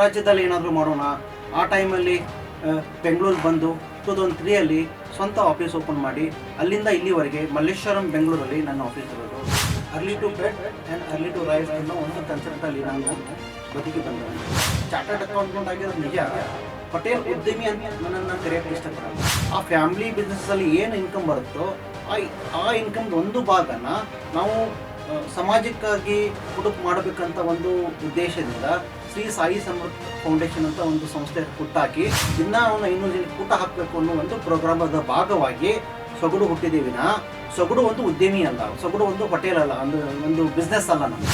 ರಾಜ್ಯದಲ್ಲಿ ಏನಾದರೂ ಮಾಡೋಣ. ಆ ಟೈಮಲ್ಲಿ ಬೆಂಗಳೂರು ಬಂದು ಟೂ ತೌಸಂಡ್ ತ್ರೀಯಲ್ಲಿ ಸ್ವಂತ ಆಫೀಸ್ ಓಪನ್ ಮಾಡಿ, ಅಲ್ಲಿಂದ ಇಲ್ಲಿವರೆಗೆ ಮಲ್ಲೇಶ್ವರಂ, ಬೆಂಗಳೂರಲ್ಲಿ ನನ್ನ ಆಫೀಸ್ ಇರೋದು. Early to bed and early to rise ಅನ್ನೋ ಒಂದು ಕನ್ಸೆಪ್ಟಲ್ಲಿ ನಾನು ಬದುಕಿ ಬಂದೆ. ಚಾರ್ಟರ್ಡ್ ಅಕೌಂಟೆಂಟ್ ಆಗಿರೋದು ನಿಜ. ಪಟೇಲ್ ಉದ್ಯಮಿ ಅಂತ ನನ್ನನ್ನು ಕರೆಯೋಕ್ಕೆ ಇಷ್ಟಪಡೋದು ಆ ಫ್ಯಾಮಿಲಿ ಬಿಸ್ನೆಸ್ಸಲ್ಲಿ ಏನು ಇನ್ಕಮ್ ಬರುತ್ತೋ, ಆ ಆ ಇನ್ಕಮ್ದು ಒಂದು ಭಾಗನ ನಾವು ಸಮಾಜಕ್ಕಾಗಿ ಹುಡುಕ್ ಮಾಡಬೇಕಂತ ಒಂದು ಉದ್ದೇಶದಿಂದ ಶ್ರೀ ಸಾಯಿ ಸಮೃದ್ಧ ಫೌಂಡೇಶನ್ ಅಂತ ಒಂದು ಸಂಸ್ಥೆ ಹುಟ್ಟಾಕಿ ಇನ್ನ ಅವನ್ನ ಇನ್ನೂರು ಜನಕ್ಕೆ ಊಟ ಹಾಕಬೇಕು ಅನ್ನೋ ಒಂದು ಪ್ರೋಗ್ರಾಮದ ಭಾಗವಾಗಿ ಸೊಗಡು ಹುಟ್ಟಿದ್ದೀವಿ ನಾ ಸೊಗಡು ಒಂದು ಉದ್ಯಮಿ ಅಲ್ಲ, ಸೊಗಡು ಒಂದು ಹೋಟೆಲ್ ಅಲ್ಲ, ಒಂದು ಒಂದು ಬಿಸ್ನೆಸ್ ಅಲ್ಲ ನಮ್ಮ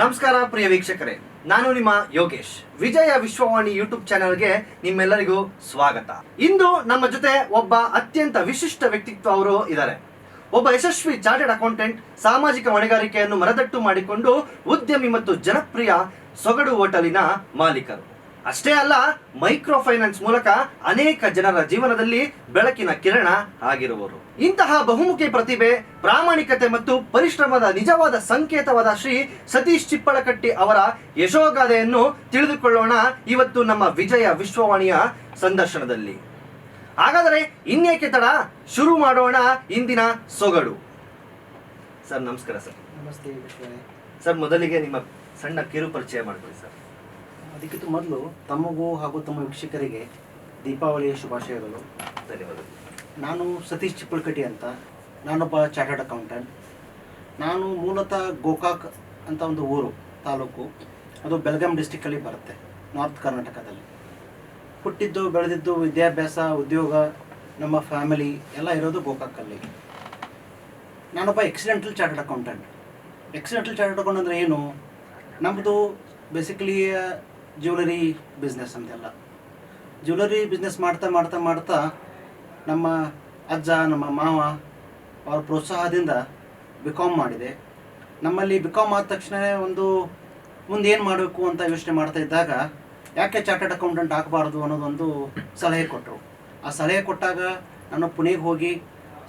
ನಮಸ್ಕಾರ ಪ್ರಿಯ ವೀಕ್ಷಕರೇ, ನಾನು ನಿಮ್ಮ ಯೋಗೇಶ್. ವಿಜಯ ವಿಶ್ವವಾಣಿ ಯೂಟ್ಯೂಬ್ ಚಾನೆಲ್ಗೆ ನಿಮ್ಮೆಲ್ಲರಿಗೂ ಸ್ವಾಗತ. ಇಂದು ನಮ್ಮ ಜೊತೆ ಒಬ್ಬ ಅತ್ಯಂತ ವಿಶಿಷ್ಟ ವ್ಯಕ್ತಿತ್ವ ಅವರು ಇದ್ದಾರೆ. ಒಬ್ಬ ಯಶಸ್ವಿ ಚಾರ್ಟೆಡ್ ಅಕೌಂಟೆಂಟ್, ಸಾಮಾಜಿಕ ಹೊಣೆಗಾರಿಕೆಯನ್ನು ಮರದಟ್ಟು ಮಾಡಿಕೊಂಡು ಉದ್ಯಮಿ ಮತ್ತು ಜನಪ್ರಿಯ ಸೊಗಡು ಹೋಟೆಲಿನ ಮಾಲೀಕರು. ಅಷ್ಟೇ ಅಲ್ಲ ಮೈಕ್ರೋ ಫೈನಾನ್ಸ್ ಮೂಲಕ ಅನೇಕ ಜನರ ಜೀವನದಲ್ಲಿ ಬೆಳಕಿನ ಕಿರಣ ಆಗಿರುವರು. ಇಂತಹ ಬಹುಮುಖಿ ಪ್ರತಿಭೆ ಪ್ರಾಮಾಣಿಕತೆ ಮತ್ತು ಪರಿಶ್ರಮದ ನಿಜವಾದ ಸಂಕೇತವಾದ ಶ್ರೀ ಸತೀಶ್ ಚಿಪ್ಪಳಕಟ್ಟಿ ಅವರ ಯಶೋಗಾಥೆಯನ್ನು ತಿಳಿದುಕೊಳ್ಳೋಣ ಇವತ್ತು ನಮ್ಮ ವಿಜಯ ವಿಶ್ವವಾಣಿಯ ಸಂದರ್ಶನದಲ್ಲಿ. ಹಾಗಾದರೆ ಇನ್ನೇಕೆ ತಡ? ಶುರು ಮಾಡೋಣ ಇಂದಿನ ಸೊಗಡು. ಸರ್ ನಮಸ್ಕಾರ ಸರ್. ನಮಸ್ತೆ ಸರ್ ಮೊದಲಿಗೆ ನಿಮ್ಮ ಸಣ್ಣ ಕಿರು ಪರಿಚಯ ಮಾಡ್ಕೊಳ್ಳಿ ಸರ್. ಅದಕ್ಕಿಂತ ಮೊದಲು ತಮಗೂ ಹಾಗೂ ತಮ್ಮ ವೀಕ್ಷಕರಿಗೆ ದೀಪಾವಳಿಯ ಶುಭಾಶಯಗಳು. ಧನ್ಯವಾದಗಳು. ನಾನು ಸತೀಶ್ ಚಿಪ್ಪಳಕಟ್ಟಿ ಅಂತ. ನಾನೊಬ್ಬ ಚಾರ್ಟರ್ಡ್ ಅಕೌಂಟೆಂಟ್. ನಾನು ಮೂಲತಃ ಗೋಕಾಕ್ ಅಂತ ಒಂದು ಊರು ತಾಲೂಕು. ಅದು ಬೆಳಗಾಂ ಡಿಸ್ಟಿಕ್ಕಲ್ಲಿ ಬರುತ್ತೆ ನಾರ್ತ್ ಕರ್ನಾಟಕದಲ್ಲಿ. ಹುಟ್ಟಿದ್ದು ಬೆಳೆದಿದ್ದು ವಿದ್ಯಾಭ್ಯಾಸ ಉದ್ಯೋಗ ನಮ್ಮ ಫ್ಯಾಮಿಲಿ ಎಲ್ಲ ಇರೋದು ಗೋಕಾಕಲ್ಲಿ. ನಾನೊಬ್ಬ accidental chartered accountant accidental chartered account ಅಂದರೆ ಏನು? ನಮ್ಮದು ಬೇಸಿಕಲಿ ಜ್ಯುವೆಲರಿ ಬಿಸ್ನೆಸ್ ಅಂತೆಲ್ಲ. ಜ್ಯುವೆಲರಿ ಬಿಸ್ನೆಸ್ ಮಾಡ್ತಾ ಮಾಡ್ತಾ ಮಾಡ್ತಾ ನಮ್ಮ ಅಜ್ಜ, ನಮ್ಮ ಮಾವ ಅವರ ಪ್ರೋತ್ಸಾಹದಿಂದ ಬಿ ಕಾಮ್ ಮಾಡಿದೆ. ನಮ್ಮಲ್ಲಿ ಬಿ ಕಾಮ್ ಆದ ತಕ್ಷಣ ಒಂದು, ಮುಂದೆ ಏನು ಮಾಡಬೇಕು ಅಂತ ಯೋಚನೆ ಮಾಡ್ತಾ ಇದ್ದಾಗ ಯಾಕೆ ಚಾರ್ಟರ್ಡ್ ಅಕೌಂಟೆಂಟ್ ಆಗಬಾರ್ದು ಅನ್ನೋದೊಂದು ಸಲಹೆ ಕೊಟ್ಟರು ಆ ಸಲಹೆ ಕೊಟ್ಟಾಗ ನಾನು ಪುಣೆಗೆ ಹೋಗಿ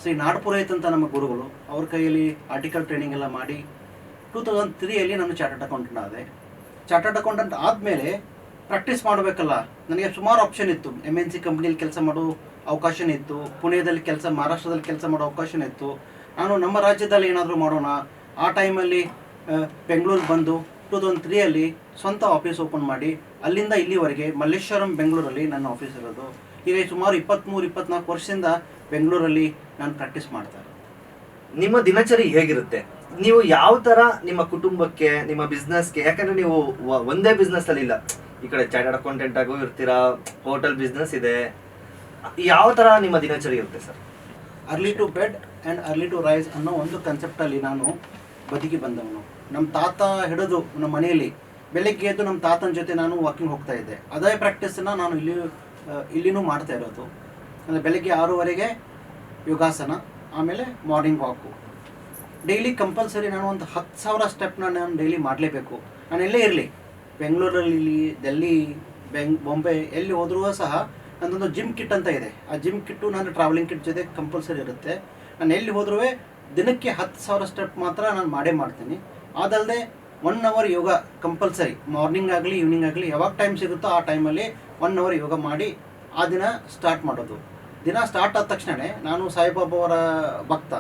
ಶ್ರೀ ನಾಡಪುರೋಹಿತ್ ಅಂತ ನಮ್ಮ ಗುರುಗಳು ಅವ್ರ ಕೈಯಲ್ಲಿ ಆರ್ಟಿಕಲ್ ಟ್ರೈನಿಂಗ್ ಎಲ್ಲ ಮಾಡಿ ಟೂ ತೌಸಂಡ್ ತ್ರೀಯಲ್ಲಿ ನಾನು ಚಾರ್ಟರ್ಡ್ ಅಕೌಂಟೆಂಟ್ ಆದೆ. ಚಾರ್ಟರ್ಡ್ ಅಕೌಂಟೆಂಟ್ ಆದಮೇಲೆ ಪ್ರಾಕ್ಟೀಸ್ ಮಾಡಬೇಕಲ್ಲ. ನನಗೆ ಸುಮಾರು ಆಪ್ಷನ್ ಇತ್ತು. ಎಂ ಎನ್ ಸಿ ಕಂಪ್ನಿಯಲ್ಲಿ ಕೆಲಸ ಮಾಡೋ ಅವಕಾಶ ಇತ್ತು. ಪುಣೆಯಲ್ಲಿ ಕೆಲಸ, ಮಹಾರಾಷ್ಟ್ರದಲ್ಲಿ ಕೆಲಸ ಮಾಡೋ ಅವಕಾಶ ಇತ್ತು. ನಾನು ನಮ್ಮ ರಾಜ್ಯದಲ್ಲಿ ಏನಾದರೂ ಮಾಡೋಣ. ಆ ಟೈಮಲ್ಲಿ ಬೆಂಗಳೂರು ಬಂದು ಟೂ ತೌಸಂಡ್ ತ್ರೀಯಲ್ಲಿ ಸ್ವಂತ ಆಫೀಸ್ ಓಪನ್ ಮಾಡಿ, ಅಲ್ಲಿಂದ ಇಲ್ಲಿವರೆಗೆ ಮಲ್ಲೇಶ್ವರಂ, ಬೆಂಗಳೂರಲ್ಲಿ ನನ್ನ ಆಫೀಸ್ ಇರೋದು. ಈಗ ಸುಮಾರು ಇಪ್ಪತ್ತ್ಮೂರು ಇಪ್ಪತ್ನಾಲ್ಕು ವರ್ಷದಿಂದ ಬೆಂಗಳೂರಲ್ಲಿ ನಾನು ಪ್ರಾಕ್ಟೀಸ್ ಮಾಡ್ತಾ ಇರೋದು ನಿಮ್ಮ ದಿನಚರಿ ಹೇಗಿರುತ್ತೆ? ನೀವು ಯಾವ ತರ ನಿಮ್ಮ ಕುಟುಂಬಕ್ಕೆ, ನಿಮ್ಮ ಬಿಸ್ನೆಸ್ಗೆ ಯಾಕಂದ್ರೆ ನೀವು ಒಂದೇ ಬಿಸ್ನೆಸ್ ಅಲ್ಲಿ ಇಲ್ಲ. ಈ ಕಡೆ ಚಾರ್ಟರ್ಡ್ ಅಕೌಂಟೆಂಟ್ ಆಗು ಇರ್ತೀರಾ ಹೋಟೆಲ್ ಬಿಸ್ನೆಸ್ ಇದೆ. ಯಾವ ತರ ನಿಮ್ಮ ದಿನಚರಿ ಇರುತ್ತೆ sir? Early to bed and early to rise ಅನ್ನೋ ಒಂದು ಕನ್ಸೆಪ್ಟಲ್ಲಿ ನಾನು ಬದುಕಿ ಬಂದವನು. ನಮ್ಮ ತಾತ ಹಿಡಿದು ನಮ್ಮ ಮನೆಯಲ್ಲಿ ಬೆಳಗ್ಗೆ ಎದ್ದು ನಮ್ಮ ತಾತನ ಜೊತೆ ನಾನು ವಾಕಿಂಗ್ ಹೋಗ್ತಾ ಇದ್ದೆ. ಅದೇ ಪ್ರಾಕ್ಟೀಸನ್ನ ನಾನು ಇಲ್ಲಿ ಇಲ್ಲಿನೂ ಮಾಡ್ತಾ ಇರೋದು. ಅಂದರೆ ಬೆಳಗ್ಗೆ ಆರೂವರೆಗೆ ಯೋಗಾಸನ ಆಮೇಲೆ ಮಾರ್ನಿಂಗ್ ವಾಕು ಡೈಲಿ ಕಂಪಲ್ಸರಿ ನಾನು ಒಂದು ಹತ್ತು ಸಾವಿರ ಸ್ಟೆಪ್ನ ನಾನು ಡೈಲಿ ಮಾಡಲೇಬೇಕು. ನಾನು ಎಲ್ಲೇ ಇರಲಿ. ಬೆಂಗಳೂರಲ್ಲಿ ಡೆಲ್ಲಿ ಬೆಂಗ್ ಬಾಂಬೆ ಎಲ್ಲಿ ಹೋದರೂ ಸಹ ನನ್ನೊಂದು ಜಿಮ್ ಕಿಟ್ ಅಂತ ಇದೆ. ಆ ಜಿಮ್ ಕಿಟ್ಟು ನಾನು ಟ್ರಾವೆಲಿಂಗ್ ಕಿಟ್ ಜೊತೆ ಕಂಪಲ್ಸರಿ ಇರುತ್ತೆ. ನಾನು ಎಲ್ಲಿ ಹೋದ್ರೂ ದಿನಕ್ಕೆ ಹತ್ತು ಸಾವಿರ ಸ್ಟೆಪ್ ಮಾತ್ರ ನಾನು ಮಾಡೇ ಮಾಡ್ತೀನಿ. ಅದಲ್ಲದೆ one hour yoga compulsory morning ಆಗಲಿ ಈವ್ನಿಂಗ್ ಆಗಲಿ ಯಾವಾಗ ಟೈಮ್ ಸಿಗುತ್ತೋ ಆ ಟೈಮಲ್ಲಿ ಒನ್ ಅವರ್ ಯೋಗ ಮಾಡಿ ಆ ದಿನ ಸ್ಟಾರ್ಟ್ ಮಾಡೋದು. ದಿನ ಸ್ಟಾರ್ಟ್ ಆದ ತಕ್ಷಣವೇ ನಾನು ಸಾಯಿಬಾಬಾ ಅವರ ಭಕ್ತ.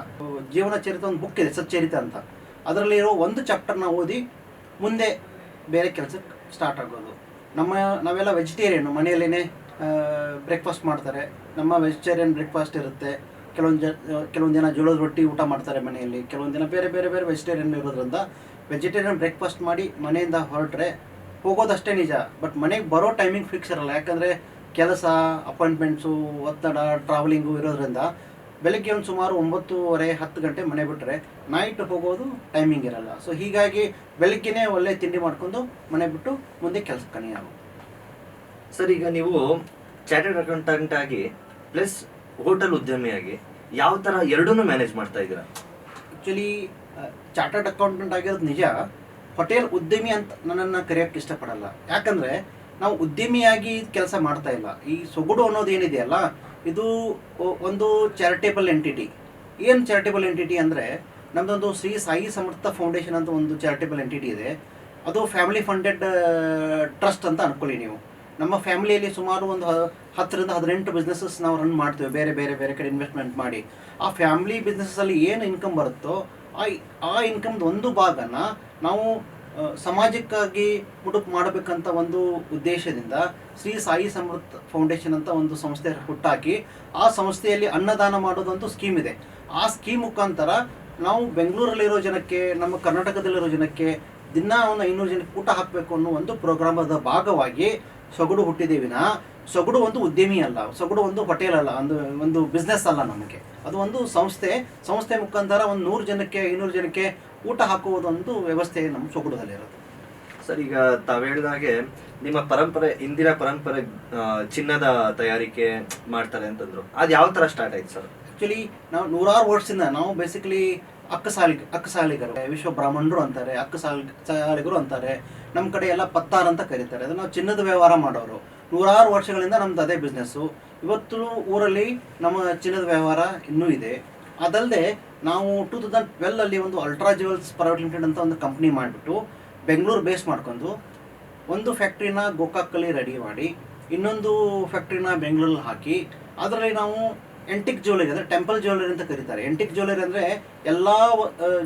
ಜೀವನ ಚರಿತ್ರೆ ಒಂದು ಬುಕ್ ಇದೆ, ಸಚ್ಚರಿತ ಅಂತ. ಅದರಲ್ಲಿ ಇರೋ ಒಂದು ಚಾಪ್ಟರ್ನ ಓದಿ ಮುಂದೆ ಬೇರೆ ಕೆಲಸಕ್ಕೆ ಸ್ಟಾರ್ಟ್ ಆಗೋದು. ನಮ್ಮ, ನಾವೆಲ್ಲ ವೆಜಿಟೇರಿಯನ್ ಮನೆಯಲ್ಲೇ ಬ್ರೇಕ್ಫಾಸ್ಟ್ ಮಾಡ್ತಾರೆ. ನಮ್ಮ ವೆಜಿಟೇರಿಯನ್ ಬ್ರೇಕ್ಫಾಸ್ಟ್ ಇರುತ್ತೆ. ಕೆಲವೊಂದು ಜ ಕೆಲವೊಂದು ಜನ ಜೋಳದ ರೊಟ್ಟಿ ಊಟ ಮಾಡ್ತಾರೆ ಮನೆಯಲ್ಲಿ. ಕೆಲವೊಂದು ದಿನ ಬೇರೆ ಬೇರೆ ಬೇರೆ ವೆಜಿಟೇರಿಯನ್ ಇರೋದ್ರಿಂದ ವೆಜಿಟೇರಿಯನ್ ಬ್ರೇಕ್ಫಾಸ್ಟ್ ಮಾಡಿ ಮನೆಯಿಂದ ಹೊರಟ್ರೆ ಹೋಗೋದಷ್ಟೇ ನಿಜ. ಬಟ್ ಮನೆಗೆ ಬರೋ ಟೈಮಿಂಗ್ ಫಿಕ್ಸ್ ಇರಲ್ಲ. ಯಾಕಂದರೆ ಕೆಲಸ ಅಪಾಯಿಂಟ್ಮೆಂಟ್ಸು ಒತ್ತಡ ಟ್ರಾವೆಲಿಂಗು ಇರೋದ್ರಿಂದ ಬೆಳಗ್ಗೆ ಒಂದು ಸುಮಾರು ಒಂಬತ್ತುವರೆ ಹತ್ತು ಗಂಟೆ ಮನೆ ಬಿಟ್ಟರೆ ನೈಟ್ ಹೋಗೋದು ಟೈಮಿಂಗ್ ಇರಲ್ಲ. ಸೊ ಹೀಗಾಗಿ ಬೆಳಗ್ಗೆನೇ ಒಳ್ಳೆ ತಿಂಡಿ ಮಾಡ್ಕೊಂಡು ಮನೆ ಬಿಟ್ಟು ಮುಂದೆ ಕೆಲಸ ಕಣಿಯಾಗುತ್ತೆ ಸರ್ ಈಗ ನೀವು ಚಾರ್ಟರ್ಡ್ ಅಕೌಂಟೆಂಟ್ ಆಗಿ ಪ್ಲಸ್ ಹೋಟೆಲ್ ಉದ್ಯಮಿಯಾಗಿ ಯಾವ ಥರ ಎರಡನ್ನೂ ಮ್ಯಾನೇಜ್ ಮಾಡ್ತಾ ಇದ್ದೀರಾ? ಆ್ಯಕ್ಚುಲಿ ಚಾರ್ಟರ್ಡ್ ಅಕೌಂಟೆಂಟ್ ಆಗಿರೋದು ನಿಜ. ಹೋಟೆಲ್ ಉದ್ಯಮಿ ಅಂತ ನನ್ನನ್ನು ಕರೆಯೋಕ್ಕೆ ಇಷ್ಟಪಡಲ್ಲ. ಯಾಕಂದರೆ ನಾವು ಉದ್ಯಮಿಯಾಗಿ ಕೆಲಸ ಮಾಡ್ತಾ ಇಲ್ಲ. ಈ ಸೊಗಡು ಅನ್ನೋದು ಏನಿದೆಯಲ್ಲ ಇದು ಒಂದು ಚಾರಿಟೇಬಲ್ ಎಂಟಿಟಿ ಏನು ಚಾರಿಟೇಬಲ್ ಎಂಟಿಟಿ ಅಂದರೆ ನಮ್ಮದೊಂದು ಶ್ರೀ ಸಾಯಿ ಸಮರ್ಥ ಫೌಂಡೇಶನ್ ಅಂತ ಒಂದು ಚಾರಿಟೇಬಲ್ ಎಂಟಿಟಿ ಇದೆ. ಅದು ಫ್ಯಾಮಿಲಿ ಫಂಡೆಡ್ ಟ್ರಸ್ಟ್ ಅಂತ ಅನ್ಕೊಳ್ಳಿ ನೀವು. ನಮ್ಮ ಫ್ಯಾಮಿಲಿಯಲ್ಲಿ ಸುಮಾರು ಒಂದು ಹತ್ತರಿಂದ ಹದಿನೆಂಟು ಬಿಸ್ನೆಸಸ್ ನಾವು ರನ್ ಮಾಡ್ತೇವೆ, ಬೇರೆ ಬೇರೆ ಬೇರೆ ಕಡೆ ಇನ್ವೆಸ್ಟ್ಮೆಂಟ್ ಮಾಡಿ. ಆ ಫ್ಯಾಮಿಲಿ ಬಿಸ್ನೆಸ್ಸಲ್ಲಿ ಏನು ಇನ್ಕಮ್ ಬರುತ್ತೋ, ಆ ಆ ಇನ್ಕಮ್ದು ಒಂದು ಭಾಗನ ನಾವು ಸಮಾಜಕ್ಕಾಗಿ ಮುಡುಪು ಮಾಡಬೇಕಂತ ಒಂದು ಉದ್ದೇಶದಿಂದ ಶ್ರೀ ಸಾಯಿ ಸಮೃತ್ ಫೌಂಡೇಶನ್ ಅಂತ ಒಂದು ಸಂಸ್ಥೆ ಹುಟ್ಟಾಕಿ ಆ ಸಂಸ್ಥೆಯಲ್ಲಿ ಅನ್ನದಾನ ಮಾಡೋದೊಂದು ಸ್ಕೀಮ್ ಇದೆ. ಆ ಸ್ಕೀಮ್ ಮುಖಾಂತರ ನಾವು ಬೆಂಗಳೂರಲ್ಲಿರೋ ಜನಕ್ಕೆ, ನಮ್ಮ ಕರ್ನಾಟಕದಲ್ಲಿರೋ ಜನಕ್ಕೆ ದಿನ ಒಂದು ಐನೂರು ಜನಕ್ಕೆ ಊಟ ಹಾಕಬೇಕು ಅನ್ನೋ ಒಂದು ಪ್ರೋಗ್ರಾಮದ ಭಾಗವಾಗಿ ಸೊಗಡು ಹುಟ್ಟಿದೇವಿನ ಸೊಗಡು ಒಂದು ಉದ್ಯಮಿ ಅಲ್ಲ, ಸೊಗಡು ಒಂದು ಹೋಟೆಲ್ ಅಲ್ಲ, ಒಂದು ಒಂದು ಬಿಸ್ನೆಸ್ ಅಲ್ಲ ನಮಗೆ. ಅದು ಒಂದು ಸಂಸ್ಥೆ. ಸಂಸ್ಥೆ ಮುಖಾಂತರ ಒಂದು ನೂರು ಜನಕ್ಕೆ ಐನೂರು ಜನಕ್ಕೆ ಊಟ ಹಾಕುವುದೊಂದು ವ್ಯವಸ್ಥೆ ನಮ್ಮ ಸೊಗಡುದಲ್ಲಿರೋದು ಸರ್ ಈಗ ತಾವ್ ಹೇಳಿದಾಗೆ ನಿಮ್ಮ ಪರಂಪರೆ ಇಂದಿನ ಪರಂಪರೆ ಚಿನ್ನದ ತಯಾರಿಕೆ ಮಾಡ್ತಾರೆ ಅಂತಂದ್ರು. ಅದು ಯಾವ ತರ ಸ್ಟಾರ್ಟ್ ಆಯ್ತು ಸರ್? ಆ್ಯಕ್ಚುಲಿ ನಾವು ನೂರಾರು ವರ್ಷದಿಂದ ನಾವು ಬೇಸಿಕಲಿ ಅಕ್ಕಸಾಲಿ ಅಕ್ಕಸಾಲಿಗರು ವಿಶ್ವ ಬ್ರಾಹ್ಮಣರು ಅಂತಾರೆ ಅಕ್ಕಸಾಲಿ ಸಾಲಿಗರು ಅಂತಾರೆ ನಮ್ಮ ಕಡೆ ಎಲ್ಲ ಪತ್ತಾರ್ ಅಂತ ಕರೀತಾರೆ. ಅದು ನಾವು ಚಿನ್ನದ ವ್ಯವಹಾರ ಮಾಡೋರು. ನೂರಾರು ವರ್ಷಗಳಿಂದ ನಮ್ದು ಅದೇ ಬಿಸ್ನೆಸ್ಸು ಇವತ್ತು ಊರಲ್ಲಿ ನಮ್ಮ ಚಿನ್ನದ ವ್ಯವಹಾರ ಇನ್ನೂ ಇದೆ. ಅದಲ್ಲದೆ ನಾವು ಟೂ ತೌಸಂಡ್ ಟ್ವೆಲ್ ಅಲ್ಲಿ ಒಂದು ಅಲ್ಟ್ರಾ ಜುವೆಲ್ಸ್ ಪ್ರೈವೇಟ್ ಲಿಮಿಟೆಡ್ ಅಂತ ಒಂದು ಕಂಪ್ನಿ ಮಾಡಿಬಿಟ್ಟು ಬೆಂಗಳೂರು ಬೇಸ್ ಮಾಡ್ಕೊಂಡು ಒಂದು ಫ್ಯಾಕ್ಟ್ರಿನ ಗೋಕಾಕಲ್ಲಿ ರೆಡಿ ಮಾಡಿ ಇನ್ನೊಂದು ಫ್ಯಾಕ್ಟ್ರಿನ ಬೆಂಗಳೂರಲ್ಲಿ ಹಾಕಿ ಅದರಲ್ಲಿ ನಾವು ಎಂಟಿಕ್ ಜ್ಯುವೆಲರಿ ಅಂದರೆ ಟೆಂಪಲ್ ಜ್ಯುವೆಲರಿ ಅಂತ ಕರೀತಾರೆ. ಎಂಟಿಕ್ ಜ್ಯುವೆಲರಿ ಅಂದರೆ ಎಲ್ಲ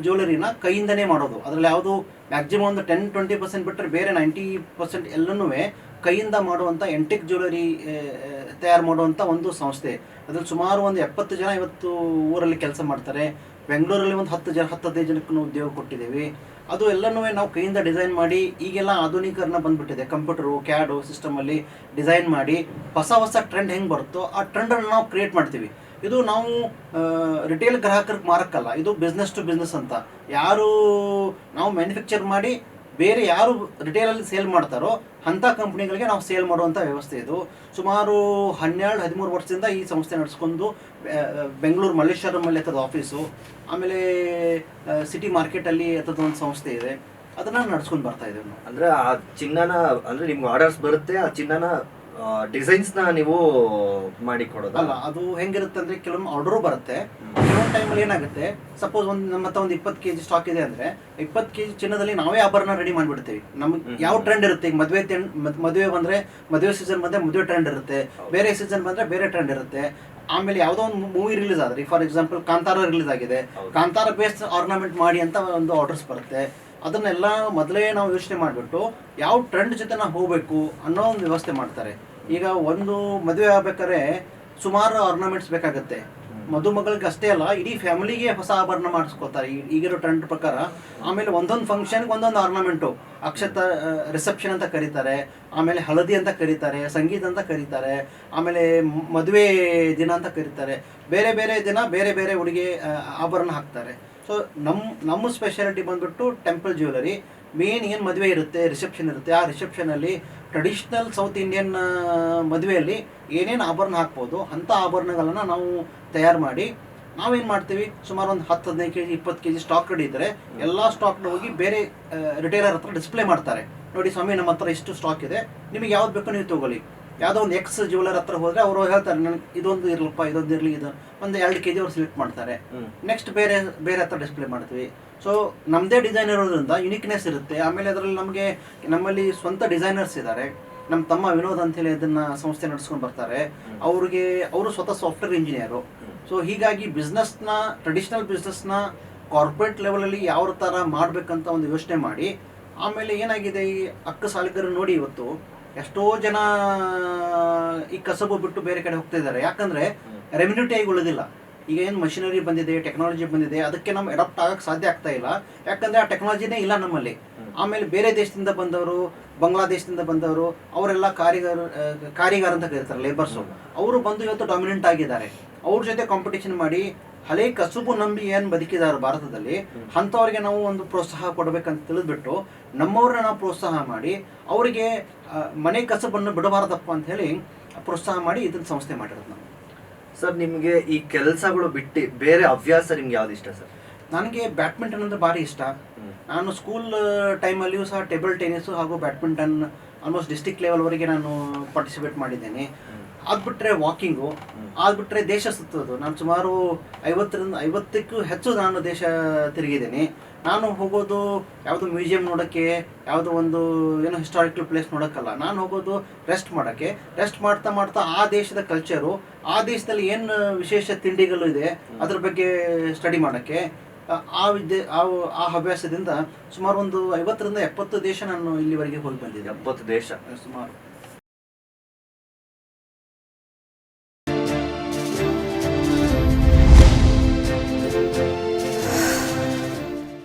ಜ್ಯುವೆಲರಿನ ಕೈಯಿಂದನೇ ಮಾಡೋದು. ಅದರಲ್ಲಿ ಯಾವುದು ಮ್ಯಾಕ್ಸಿಮಮ್ ಒಂದು ಟೆನ್ ಟ್ವೆಂಟಿ ಪರ್ಸೆಂಟ್ ಬಿಟ್ಟರೆ ಬೇರೆ ನೈಂಟಿ ಪರ್ಸೆಂಟ್ ಎಲ್ಲನೂ ಕೈಯಿಂದ ಮಾಡುವಂಥ ಎಂಟಿಕ್ ಜ್ಯುವೆಲರಿ ತಯಾರು ಮಾಡುವಂಥ ಒಂದು ಸಂಸ್ಥೆ. ಅದ್ರಲ್ಲಿ ಸುಮಾರು ಒಂದು ಎಪ್ಪತ್ತು ಜನ ಇವತ್ತು ಊರಲ್ಲಿ ಕೆಲಸ ಮಾಡ್ತಾರೆ. ಬೆಂಗಳೂರಲ್ಲಿ ಒಂದು ಹತ್ತು ಜನ ಹತ್ತು ಹದಿನೈದು ಜನಕ್ಕೂ ಉದ್ಯೋಗ ಕೊಟ್ಟಿದ್ದೀವಿ. ಅದು ಎಲ್ಲನೂ ನಾವು ಕೈಯಿಂದ ಡಿಸೈನ್ ಮಾಡಿ, ಈಗೆಲ್ಲ ಆಧುನೀಕರಣ ಬಂದ್ಬಿಟ್ಟಿದೆ. ಕಂಪ್ಯೂಟರು ಕ್ಯಾಡು ಸಿಸ್ಟಮಲ್ಲಿ ಡಿಸೈನ್ ಮಾಡಿ ಹೊಸ ಹೊಸ ಟ್ರೆಂಡ್ ಹೆಂಗೆ ಬರುತ್ತೋ ಆ ಟ್ರೆಂಡನ್ನು ನಾವು ಕ್ರಿಯೇಟ್ ಮಾಡ್ತೀವಿ. ಇದು ನಾವು ರಿಟೇಲ್ ಗ್ರಾಹಕರಿಗೆ ಮಾರಕ್ಕಲ್ಲ, ಇದು ಬಿಸ್ನೆಸ್ ಟು ಬಿಸ್ನೆಸ್ ಅಂತ. ಯಾರು ನಾವು ಮ್ಯಾನುಫ್ಯಾಕ್ಚರ್ ಮಾಡಿ ಬೇರೆ ಯಾರು ರಿಟೇಲಲ್ಲಿ ಸೇಲ್ ಮಾಡ್ತಾರೋ ಅಂಥ ಕಂಪ್ನಿಗಳಿಗೆ ನಾವು ಸೇಲ್ ಮಾಡುವಂಥ ವ್ಯವಸ್ಥೆ ಇದು. ಸುಮಾರು ಹನ್ನೆರಡು ಹದಿಮೂರು ವರ್ಷದಿಂದ ಈ ಸಂಸ್ಥೆ ನಡೆಸ್ಕೊಂಡು ಬೆಂಗಳೂರು ಮಲ್ಲೇಶ್ವರಮಲ್ಲಿ ಎತ್ತದ ಆಫೀಸು ಆಮೇಲೆ ಸಿಟಿ ಮಾರ್ಕೆಟಲ್ಲಿ ಹತ್ತದ ಒಂದು ಸಂಸ್ಥೆ ಇದೆ. ಅದನ್ನು ನಡ್ಸ್ಕೊಂಡು ಬರ್ತಾ ಇದ್ದೇವೆ ನಾವು. ಅಂದ್ರೆ ಆ ಚಿನ್ನನ ಅಂದ್ರೆ ನಿಮ್ಗೆ ಆರ್ಡರ್ಸ್ ಬರುತ್ತೆ ಆ ಚಿನ್ನನ ಡಿಸೈನ್ಸ್ನ ನೀವು ಮಾಡಿ ಕೊಡೋದು ಅಲ್ಲ ಅದು ಹೆಂಗಿರುತ್ತೆ ಅಂದ್ರೆ ಕೆಲವೊಮ್ಮೆ ಆರ್ಡರು ಬರುತ್ತೆ. ಟೈಮಲ್ಲಿ ಏನಾಗುತ್ತೆ? ಸಪೋಸ್ ಒಂದು ನಮ್ಮ ಹತ್ರ ಒಂದು ಇಪ್ಪತ್ತು ಕೆಜಿ ಸ್ಟಾಕ್ ಇದೆ ಅಂದ್ರೆ ಇಪ್ಪತ್ತು ಕೆಜಿ ಚಿನ್ನದಲ್ಲಿ ನಾವೇ ಆಭರಣ ರೆಡಿ ಮಾಡಿಬಿಡ್ತೀವಿ. ನಮ್ಗೆ ಯಾವ ಟ್ರೆಂಡ್ ಇರುತ್ತೆ? ಈಗ ಮದುವೆ ಮದುವೆ ಬಂದ್ರೆ ಮದುವೆ ಸೀಸನ್ ಬಂದ್ರೆ ಮದುವೆ ಟ್ರೆಂಡ್ ಇರುತ್ತೆ. ಬೇರೆ ಸೀಸನ್ ಬಂದ್ರೆ ಬೇರೆ ಟ್ರೆಂಡ್ ಇರುತ್ತೆ. ಆಮೇಲೆ ಯಾವುದೋ ಒಂದು ಮೂವಿ ರಿಲೀಸ್ ಆದ್ರೆ ಫಾರ್ ಎಕ್ಸಾಂಪಲ್ ಕಾಂತಾರ ರಿಲೀಸ್ ಆಗಿದೆ. ಕಾಂತಾರ ಬೇಸ್ ಆರ್ನಮೆಂಟ್ ಮಾಡಿ ಅಂತ ಒಂದು ಆರ್ಡರ್ಸ್ ಬರುತ್ತೆ. ಅದನ್ನೆಲ್ಲ ಮೊದಲೇ ನಾವು ಯೋಚನೆ ಮಾಡಿಬಿಟ್ಟು ಯಾವ ಟ್ರೆಂಡ್ ಜೊತೆ ನಾವು ಹೋಗಬೇಕು ಅನ್ನೋ ಒಂದು ವ್ಯವಸ್ಥೆ ಮಾಡ್ತಾರೆ. ಈಗ ಒಂದು ಮದುವೆ ಆಗ್ಬೇಕಾದ್ರೆ ಸುಮಾರು ಆರ್ನಮೆಂಟ್ಸ್ ಬೇಕಾಗುತ್ತೆ. ಮದುಮಗಳಿಗೆ ಅಷ್ಟೇ ಅಲ್ಲ, ಇಡೀ ಫ್ಯಾಮಿಲಿಗೆ ಹೊಸ ಆಭರಣ ಮಾಡಿಸ್ಕೊತಾರೆ. ಈಗಿರೋ ಟ್ರೆಂಡ್ ಪ್ರಕಾರ ಆಮೇಲೆ ಒಂದೊಂದು ಫಂಕ್ಷನ್ಗೆ ಒಂದೊಂದು ಆರ್ನಮೆಂಟು ಅಕ್ಷತ ರಿಸೆಪ್ಷನ್ ಅಂತ ಕರೀತಾರೆ, ಆಮೇಲೆ ಹಳದಿ ಅಂತ ಕರೀತಾರೆ, ಸಂಗೀತ ಅಂತ ಕರೀತಾರೆ, ಆಮೇಲೆ ಮದುವೆ ದಿನ ಅಂತ ಕರೀತಾರೆ. ಬೇರೆ ಬೇರೆ ದಿನ ಬೇರೆ ಬೇರೆ ಉಡುಗೆ ಆಭರಣ ಹಾಕ್ತಾರೆ. ಸೊ ನಮ್ಮ ನಮ್ಮ ಸ್ಪೆಷಾಲಿಟಿ ಬಂದ್ಬಿಟ್ಟು ಟೆಂಪಲ್ ಜ್ಯುವೆಲರಿ ಮೇನ್ ಏನು ಮದುವೆ ಇರುತ್ತೆ ರಿಸೆಪ್ಷನ್ ಇರುತ್ತೆ. ಆ ರಿಸೆಪ್ಷನಲ್ಲಿ ಟ್ರೆಡಿಷ್ನಲ್ ಸೌತ್ ಇಂಡಿಯನ್ ಮದುವೆಯಲ್ಲಿ ಏನೇನು ಆಭರಣ ಹಾಕ್ಬೋದು, ಅಂಥ ಆಭರಣಗಳನ್ನು ನಾವು ತಯಾರು ಮಾಡಿ, ನಾವೇನು ಮಾಡ್ತೀವಿ? ಸುಮಾರು ಒಂದು ಹತ್ತು ಹದಿನೈದು ಕೆ ಜಿ ಇಪ್ಪತ್ತು ಕೆ ಜಿ ಸ್ಟಾಕ್ ರೆಡಿ ಇದ್ದರೆ ಎಲ್ಲ ಸ್ಟಾಕ್ನ ಹೋಗಿ ಬೇರೆ ರಿಟೇಲರ್ ಹತ್ರ ಡಿಸ್ಪ್ಲೇ ಮಾಡ್ತಾರೆ. ನೋಡಿ ಸ್ವಾಮಿ ನಮ್ಮ ಹತ್ರ ಇಷ್ಟು ಸ್ಟಾಕ್ ಇದೆ. ನಿಮಗೆ ಯಾವ್ದು ಬೇಕೋ ನೀವು ತಗೊಳ್ಳಿ. ಯಾವುದೋ ಒಂದು ಎಕ್ಸ್ ಜ್ಯುವೆಲರ್ ಹತ್ರ ಹೋದರೆ ಅವರು ಹೇಳ್ತಾರೆ ನನಗೆ ಇದೊಂದು ಇರಲಪ್ಪ ಇದೊಂದು ಇರಲಿ ಇದು ಒಂದು ಎರಡು ಕೆ ಜಿ ಅವ್ರು ಸೆಲೆಕ್ಟ್ ಮಾಡ್ತಾರೆ. ನೆಕ್ಸ್ಟ್ ಬೇರೆ ಬೇರೆ ಹತ್ರ ಡಿಸ್ಪ್ಲೇ ಮಾಡ್ತೀವಿ. ಸೊ ನಮ್ಮದೇ ಡಿಸೈನ್ ಇರೋದ್ರಿಂದ ಯುನಿಕ್ನೆಸ್ ಇರುತ್ತೆ. ಆಮೇಲೆ ಅದರಲ್ಲಿ ನಮಗೆ ನಮ್ಮಲ್ಲಿ ಸ್ವಂತ ಡಿಸೈನರ್ಸ್ ಇದ್ದಾರೆ ನಮ್ಮ ತಮ್ಮ ವಿನೋದ್ ಅಂತೇಳಿ ಇದನ್ನು ಸಂಸ್ಥೆ ನಡೆಸ್ಕೊಂಡು ಬರ್ತಾರೆ. ಅವ್ರಿಗೆ ಅವರು ಸ್ವತಃ ಸಾಫ್ಟ್ವೇರ್ ಇಂಜಿನಿಯರು. ಸೊ ಹೀಗಾಗಿ ಬಿಸ್ನೆಸ್ನ ಟ್ರೆಡಿಷ್ನಲ್ ಬಿಸ್ನೆಸ್ನ ಕಾರ್ಪೊರೇಟ್ ಲೆವೆಲಲ್ಲಿ ಯಾವ ಥರ ಮಾಡಬೇಕಂತ ಒಂದು ಯೋಚನೆ ಮಾಡಿ. ಆಮೇಲೆ ಏನಾಗಿದೆ ಈ ಅಕ್ಕ ಸಾಲಿಗರು ನೋಡಿ ಇವತ್ತು ಎಷ್ಟೋ ಜನ ಈ ಕಸಬು ಬಿಟ್ಟು ಬೇರೆ ಕಡೆ ಹೋಗ್ತಾ ಇದ್ದಾರೆ. ಯಾಕಂದ್ರೆ. ರೆಮ್ಯುನಿಟಿ ಆಗಿ ಉಳಿದಿಲ್ಲ ಈಗ ಏನು ಮಷಿನರಿ ಬಂದಿದೆ ಟೆಕ್ನಾಲಜಿ ಬಂದಿದೆ ಅದಕ್ಕೆ ನಾವು ಅಡಾಪ್ಟ್ ಆಗಕ್ಕೆ ಸಾಧ್ಯ ಆಗ್ತಾ ಇಲ್ಲ. ಯಾಕಂದ್ರೆ ಆ ಟೆಕ್ನಾಲಜಿನೇ ಇಲ್ಲ ನಮ್ಮಲ್ಲಿ. ಆಮೇಲೆ ಬೇರೆ ದೇಶದಿಂದ ಬಂದವರು ಬಾಂಗ್ಲಾದೇಶದಿಂದ ಬಂದವರು ಅವರೆಲ್ಲ ಕಾರಿಗಾರ ಕಾರಿಗಾರ ಅಂತ ಕರೀತಾರೆ ಲೇಬರ್ಸು. ಅವರು ಬಂದು ಇವತ್ತು ಡಾಮಿನೆಂಟ್ ಆಗಿದ್ದಾರೆ. ಅವ್ರ ಜೊತೆ ಕಾಂಪಿಟೇಷನ್ ಮಾಡಿ ಹಳೆ ಕಸುಬು ನಂಬಿ ಏನು ಬದುಕಿದಾರ ಭಾರತದಲ್ಲಿ. ಅಂಥವ್ರಿಗೆ ನಾವು ಒಂದು ಪ್ರೋತ್ಸಾಹ ಕೊಡಬೇಕಂತ ತಿಳಿದ್ಬಿಟ್ಟು ನಮ್ಮವ್ರನ್ನ ನಾವು ಪ್ರೋತ್ಸಾಹ ಮಾಡಿ ಅವರಿಗೆ ಮನೆ ಕಸುಬನ್ನು ಬಿಡಬಾರ್ದಪ್ಪ ಅಂತ ಹೇಳಿ ಪ್ರೋತ್ಸಾಹ ಮಾಡಿ ಇದನ್ನ ಸಂಸ್ಥೆ ಮಾಡಿರೋದು ನಾವು. ಸರ್ ನಿಮಗೆ ಈ ಕೆಲಸಗಳು ಬಿಟ್ಟು ಬೇರೆ ಹವ್ಯಾಸ ನಿಮ್ಗೆ ಯಾವ್ದು ಇಷ್ಟ ಸರ್? ನನಗೆ ಬ್ಯಾಡ್ಮಿಂಟನ್ ಅಂದ್ರೆ ಭಾರಿ ಇಷ್ಟ. ನಾನು ಸ್ಕೂಲ್ ಟೈಮಲ್ಲಿಯೂ ಸಹ ಟೇಬಲ್ ಟೆನಿಸ್ ಹಾಗೂ ಬ್ಯಾಡ್ಮಿಂಟನ್ ಆಲ್ಮೋಸ್ಟ್ ಡಿಸ್ಟಿಕ್ ಲೆವೆಲ್ವರೆಗೆ ನಾನು ಪಾರ್ಟಿಸಿಪೇಟ್ ಮಾಡಿದ್ದೇನೆ. ಅದು ಬಿಟ್ಟರೆ ವಾಕಿಂಗು ಅದು ಬಿಟ್ಟರೆ ದೇಶ ಸುತ್ತೋದು. ನಾನು ಸುಮಾರು ಐವತ್ತರಿಂದ ಐವತ್ತಕ್ಕೂ ಹೆಚ್ಚು ನಾನು ದೇಶ ತಿರುಗಿದ್ದೀನಿ. ನಾನು ಹೋಗೋದು ಯಾವುದೋ ಮ್ಯೂಸಿಯಂ ನೋಡೋಕ್ಕೆ ಯಾವುದೋ ಒಂದು ಏನೋ ಹಿಸ್ಟಾರಿಕಲ್ ಪ್ಲೇಸ್ ನೋಡೋಕ್ಕಲ್ಲ. ನಾನು ಹೋಗೋದು ರೆಸ್ಟ್ ಮಾಡೋಕ್ಕೆ. ರೆಸ್ಟ್ ಮಾಡ್ತಾ ಮಾಡ್ತಾ ಆ ದೇಶದ ಕಲ್ಚರು ಆ ದೇಶದಲ್ಲಿ ಏನು ವಿಶೇಷ ತಿಂಡಿಗಳು ಇದೆ ಅದ್ರ ಬಗ್ಗೆ ಸ್ಟಡಿ ಮಾಡೋಕ್ಕೆ ಆ- ವಿದ್ಯೆ ಆ ಆ ಹವ್ಯಾಸದಿಂದ ಸುಮಾರು ಒಂದು ಐವತ್ತರಿಂದ ಎಪ್ಪತ್ತು ದೇಶ ನಾನು ಇಲ್ಲಿವರೆಗೆ ಹೋಗಿ ಬಂದಿದ್ದೆ ಎಪ್ಪತ್ತು ದೇಶ. ಸುಮಾರು.